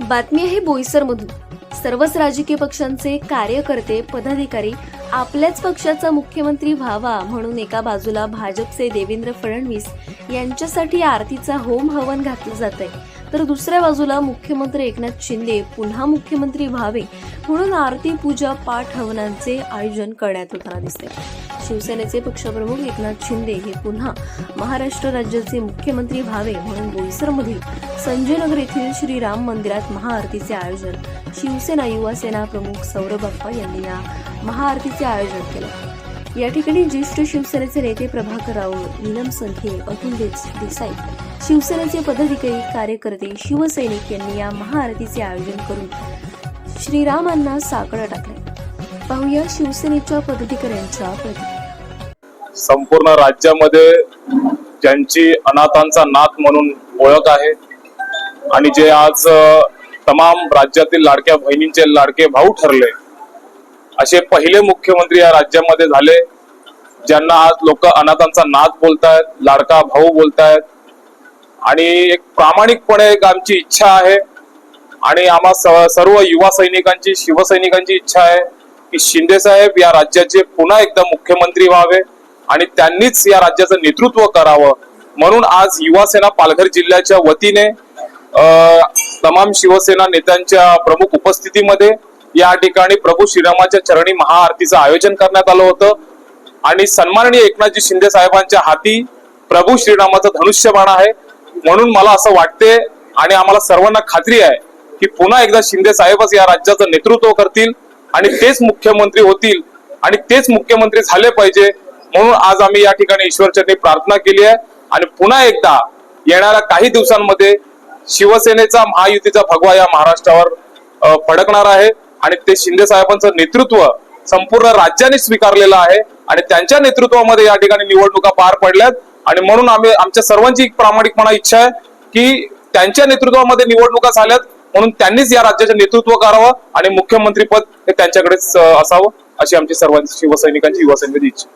बातमी आहे बोईसरमधून. सर्वच राजकीय पक्षांचे कार्यकर्ते पदाधिकारी आपल्याच पक्षाचा मुख्यमंत्री व्हावा म्हणून एका बाजूला भाजपचे देवेंद्र फडणवीस यांच्यासाठी आरतीचा होम हवन घातलं जात आहे तर दुसऱ्या बाजूला मुख्यमंत्री एकनाथ शिंदे पुन्हा मुख्यमंत्री व्हावे म्हणून आरती पूजा पाठ हवनांचे आयोजन करण्यात होताना दिसते शिवसेनेचे पक्षप्रमुख एकनाथ शिंदे हे पुन्हा महाराष्ट्र राज्याचे मुख्यमंत्री व्हावे म्हणून बोईसरमधील संजयनगर येथील श्रीराम मंदिरात महाआरतीचे आयोजन शिवसेना युवा सेना प्रमुख सौरभ अप्पा यांनी या महाआरतीचे आयोजन केले. या ठिकाणी ज्येष्ठ शिवसेनेचे नेते प्रभाकर राऊळ नीलम संखे अतुल देसाई शिवसेनेचे पदाधिकारी कार्यकर्ते शिवसैनिक यांनी या महाआरतीचे आयोजन करून श्रीरामांना साकडं टाकले. पाहूया शिवसेनेच्या पदाधिकाऱ्यांच्या प्रतिक्रिया. संपूर्ण राज्यामध्ये ज्यांची अनाथांचा नाथ म्हणून ओळख आहे आणि जे आज तमाम राज्यातील लाडक्या बहिणींचे लाडके भाऊ ठरले असे पहिले मुख्यमंत्री या राज्यामध्ये झाले ज्यांना आज लोक अनाथांचा नाथ बोलतायत लाडका भाऊ बोलतायत. आणि एक प्रामाणिकपणे एक आमची इच्छा आहे आणि आम्हा स- सर्व युवा सैनिकांची शिवसैनिकांची इच्छा आहे की शिंदे साहेब या राज्याचे पुन्हा एकदा मुख्यमंत्री व्हावे. आणि त्यांनीच या राज्याचं नेतृत्व करावं. म्हणून आज युवा सेना पालघर जिल्ह्याच्या वतीने तमाम शिवसेना नेत्यांच्या प्रमुख उपस्थितीमध्ये या ठिकाणी प्रभू श्रीरामाच्या चरणी महाआरतीचं आयोजन करण्यात आलं होतं. आणि सन्माननीय एकनाथजी शिंदे साहेबांच्या हाती प्रभू श्रीरामाचं धनुष्यबाण आहे. म्हणून मला असं वाटते आणि आम्हाला सर्वांना खात्री आहे की पुन्हा एकदा शिंदे साहेबच या राज्याचं नेतृत्व करतील आणि तेच मुख्यमंत्री होतील आणि तेच मुख्यमंत्री झाले पाहिजे म्हणून आज आम्ही या ठिकाणी ईश्वरचरणी प्रार्थना केली आहे. आणि पुन्हा एकदा येणाऱ्या काही दिवसांमध्ये शिवसेनेचा महायुतीचा भगवा या महाराष्ट्रावर फडकणार आहे. आणि ते शिंदे साहेबांचं नेतृत्व संपूर्ण राज्याने स्वीकारलेलं आहे. आणि त्यांच्या नेतृत्वामध्ये या ठिकाणी निवडणुका पार पडल्यात. आणि म्हणून आम्ही आमच्या सर्वांची एक प्रामाणिकपणा इच्छा आहे की त्यांच्या नेतृत्वामध्ये निवडणुका झाल्यात. म्हणून त्यांनीच या राज्याचं नेतृत्व करावं आणि मुख्यमंत्रीपद हे त्यांच्याकडेच असावं अशी आमची सर्वांची शिवसैनिकांची युवा इच्छा.